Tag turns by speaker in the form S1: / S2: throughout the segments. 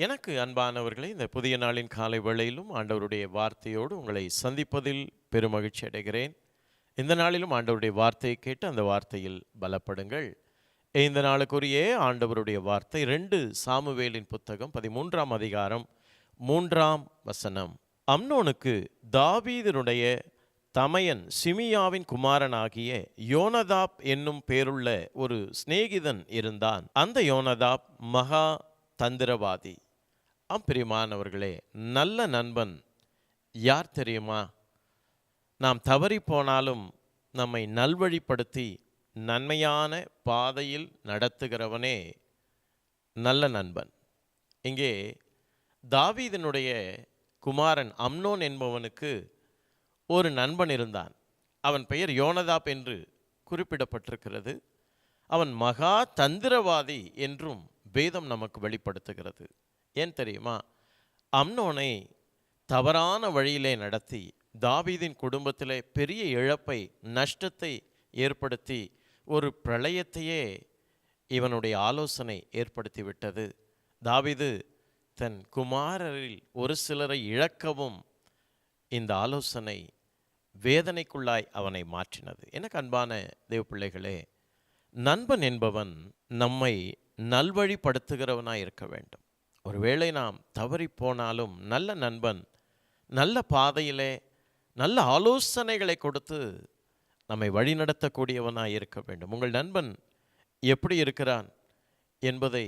S1: எனக்கு அன்பானவர்களே இந்த புதிய நாளின் காலை வேளையிலும் ஆண்டவருடைய வார்த்தையோடு உங்களை சந்திப்பதில் பெருமகிழ்ச்சி அடைகிறேன். இந்த நாளிலும் ஆண்டவருடைய வார்த்தையை கேட்டு அந்த வார்த்தையில் பலப்படுங்கள். இந்த நாளுக்குரிய ஆண்டவருடைய வார்த்தை ரெண்டு சாமுவேலின் புத்தகம் பதிமூன்றாம் அதிகாரம் மூன்றாம் வசனம். அம்னோனுக்கு தாவீதனுடைய தமையன் சிமியாவின் குமாரனாகிய யோனதாப் என்னும் பேருள்ள ஒரு சிநேகிதன் இருந்தான். அந்த யோனதாப் மகா தந்திரவாதி. ஆம் பிரியமானவர்களே நல்ல நண்பன் யார் தெரியுமா? நாம் தவறி போனாலும் நம்மை நல்வழிப்படுத்தி நன்மையான பாதையில் நடத்துகிறவனே நல்ல நண்பன். இங்கே தாவீதனுடைய குமாரன் அம்னோன் என்பவனுக்கு ஒரு நண்பன் இருந்தான். அவன் பெயர் யோனதாப் என்று குறிப்பிடப்பட்டிருக்கிறது. அவன் மகா தந்திரவாதி என்றும் வேதம் நமக்கு வெளிப்படுத்துகிறது. ஏன் தெரியுமா? அம்னோனை தவறான வழியிலே நடத்தி தாவீதின் குடும்பத்திலே பெரிய இழப்பை நஷ்டத்தை ஏற்படுத்தி ஒரு பிரளயத்தையே இவனுடைய ஆலோசனை ஏற்படுத்திவிட்டது. தாவிது தாவீது தன் குமாரரில் ஒரு சிலரை இழக்கவும் இந்த ஆலோசனை வேதனைக்குள்ளாய் அவனை மாற்றினது. எனக்கு அன்பான தேவ பிள்ளைகளே நண்பன் என்பவன் நம்மை நல்வழிப்படுத்துகிறவனாய் இருக்க வேண்டும். ஒருவேளை நாம் தவறி போனாலும் நல்ல நண்பன் நல்ல பாதையிலே நல்ல ஆலோசனைகளை கொடுத்து நம்மை வழிநடத்தக்கூடியவனாக இருக்க வேண்டும். உங்கள் நண்பன் எப்படி இருக்கிறான் என்பதை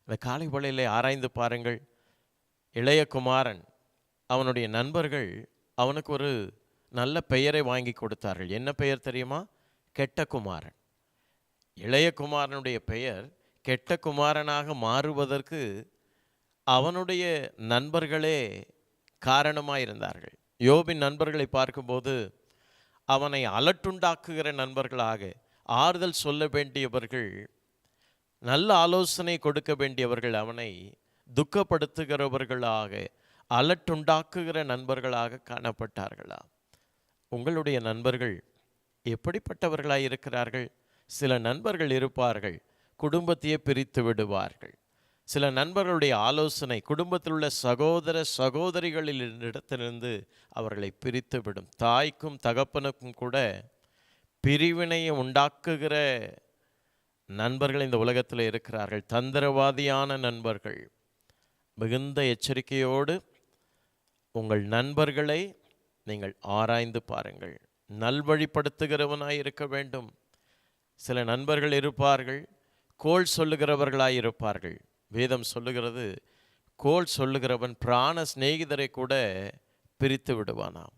S1: இந்த காலை வேளையிலே ஆராய்ந்து பாருங்கள். இளைய குமாரன் அவனுடைய நண்பர்கள் அவனுக்கு ஒரு நல்ல பெயரை வாங்கி கொடுத்தார்கள். என்ன பெயர் தெரியுமா? கெட்ட குமாரன். இளைய குமாரனுடைய பெயர் கெட்ட குமாரனாக மாறுவதற்கு அவனுடைய நண்பர்களே காரணமாயிருந்தார்கள். யோபின் நண்பர்களை பார்க்கும்போது அவனை அலட்டுண்டாக்குகிற நண்பர்களாக ஆறுதல் சொல்ல வேண்டியவர்கள் நல்ல ஆலோசனை கொடுக்க வேண்டியவர்கள் அவனை துக்கப்படுத்துகிறவர்களாக அலட்டுண்டாக்குகிற நண்பர்களாக காணப்பட்டார்களா? உங்களுடைய நண்பர்கள் எப்படிப்பட்டவர்களாக இருக்கிறார்கள் சில நண்பர்கள் இருப்பார்கள் குடும்பத்தையே பிரித்து விடுவார்கள். சில நண்பர்களுடைய ஆலோசனை குடும்பத்தில் உள்ள சகோதர சகோதரிகளில் இடத்திலிருந்து அவர்களை பிரித்து விடும் தாய்க்கும் தகப்பனுக்கும் கூட பிரிவினையை உண்டாக்குகிற நண்பர்கள் இந்த உலகத்தில் இருக்கிறார்கள். தந்திரவாதியான நண்பர்கள். மிகுந்த எச்சரிக்கையோடு உங்கள் நண்பர்களை நீங்கள் ஆராய்ந்து பாருங்கள். நல்வழிப்படுத்துகிறவனாய் இருக்க வேண்டும். சில நண்பர்கள் இருப்பார்கள். கோல் சொல்லுகிறவர்களாய் இருப்பார்கள். வேதம் சொல்லுகிறது கோல் சொல்லுகிறவன் பிராண சிநேகிதரை கூட பிரித்து விடுவானாம்.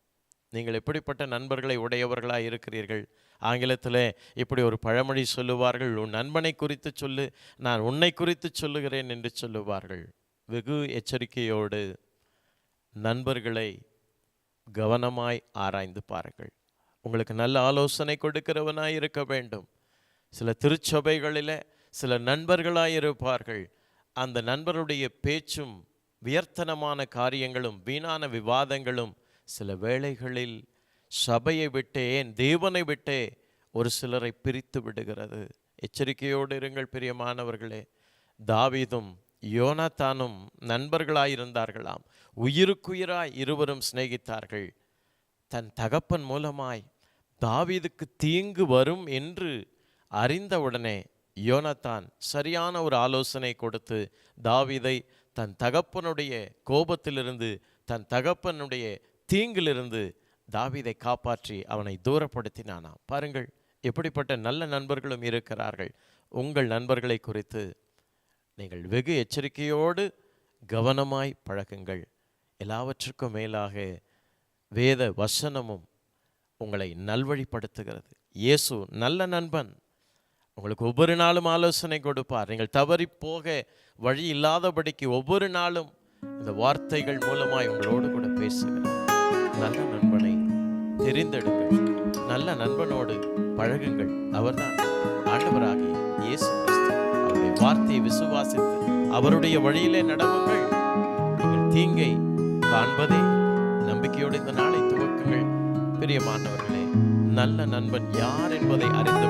S1: நீங்கள் எப்படிப்பட்ட நண்பர்களை உடையவர்களாக இருக்கிறீர்கள்? ஆங்கிலத்தில் இப்படி ஒரு பழமொழி சொல்லுவார்கள் உன் நண்பனை குறித்து சொல்லு நான் உன்னை குறித்து சொல்லுகிறேன் என்று சொல்லுவார்கள். வெகு எச்சரிக்கையோடு நண்பர்களை கவனமாய் ஆராய்ந்து பாருங்கள். உங்களுக்கு நல்ல ஆலோசனை கொடுக்கிறவனாய் இருக்க வேண்டும். சில திருச்சபைகளில் சில நண்பர்களாய் இருப்பார்கள். அந்த நண்பருடைய பேச்சும் வியர்த்தனமான காரியங்களும் வீணான விவாதங்களும் சில வேளைகளில் சபையை விட்டே ஏன் தேவனை விட்டே ஒரு சிலரை பிரித்து விடுகிறது. எச்சரிக்கையோடு இருங்கள் பிரியமானவர்களே. தாவீதும் யோனாத்தானும் நண்பர்களாயிருந்தார்களாம். உயிருக்குயிராய் இருவரும் சிநேகித்தார்கள். தன் தகப்பன் மூலமாய் தாவீதுக்கு தீங்கு வரும் என்று அறிந்தவுடனே யோனத்தான் சரியான ஒரு ஆலோசனை கொடுத்து தாவீதை தன் தகப்பனுடைய கோபத்திலிருந்து தன் தகப்பனுடைய தீங்கிலிருந்து தாவீதை காப்பாற்றி அவனை தூரப்படுத்தினானாம். பாருங்கள் எப்படிப்பட்ட நல்ல நண்பர்களும் இருக்கிறார்கள். உங்கள் நண்பர்களை குறித்து நீங்கள் வெகு எச்சரிக்கையோடு கவனமாய் பழகுங்கள். எல்லாவற்றுக்கும் மேலாக வேத வசனமும் உங்களை நல்வழிப்படுத்துகிறது. இயேசு நல்ல நண்பன். உங்களுக்கு ஒவ்வொரு நாளும் ஆலோசனை கொடுப்பார். நீங்கள் தவறி போக வழி இல்லாதபடிக்கு ஒவ்வொரு நாளும் இந்த வார்த்தைகள் மூலமாய் உங்களோடு கூட பேசுகிறார் நல்ல நண்பனை தெரிந்தெடுங்கள். நல்ல நண்பனோடு பழகுங்கள். அவர்தான் ஆண்டவராகிய இயேசு கிறிஸ்து. அவருடைய வார்த்தையை விசுவாசித்து அவருடைய வழியிலே நடவுங்கள். நீங்கள் தீங்கை காண்பதே நம்பிக்கையோடு இந்த நாளை துவக்குங்கள். பிரியமானவர்களே நல்ல நண்பன் யார் என்பதை அறிந்து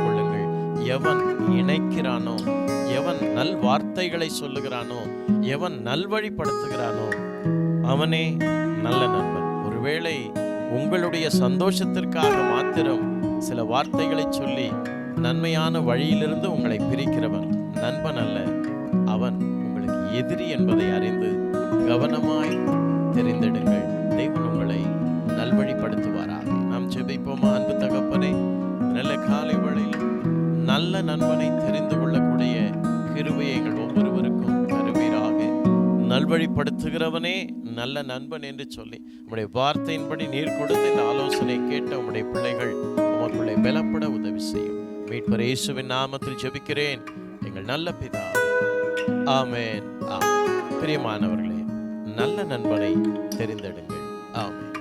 S1: எவன் இணைக்கிறானோ எவன் நல் வார்த்தைகளை சொல்லுகிறானோ எவன் நல்வழிப்படுத்துகிறானோ அவனே நல்ல நண்பன். ஒருவேளை உங்களுடைய சந்தோஷத்திற்காக மாத்திரம் சில வார்த்தைகளை சொல்லி நன்மையான வழியிலிருந்து உங்களை பிரிக்கிறவன் நண்பன் அல்ல அவன் உங்களுக்கு எதிரி என்பதை அறிந்து கவனமாய் தெரிந்தெடுங்கள். தேவன் உங்களை நல்வழிப்படுத்துவாராக நாம் செபிப்போமா அன்பு தகப்பனே நல்ல காலை நண்பனை தெரிந்து கொள்ளக்கூடிய கிருபையை எங்கள் ஒவ்வொருவருக்கும் தருவீராக. நல்வழிப்படுத்துகிறவனே நல்ல நண்பன் என்று சொல்லி உம்முடைய வார்த்தையின்படி நீர் கொடுத்து இந்த ஆலோசனை கேட்ட உம்முடைய பிள்ளைகள் உமக்குள்ளே பலப்பட உதவி செய்யும். மீட்பர் இயேசுவின் நாமத்தில் ஜெபிக்கிறேன். எங்கள் நல்ல பிதா. ஆமேன். ஆமென். பிரியமானவர்களே நல்ல நண்பனை தெரிந்தெடுங்கள். ஆமென்.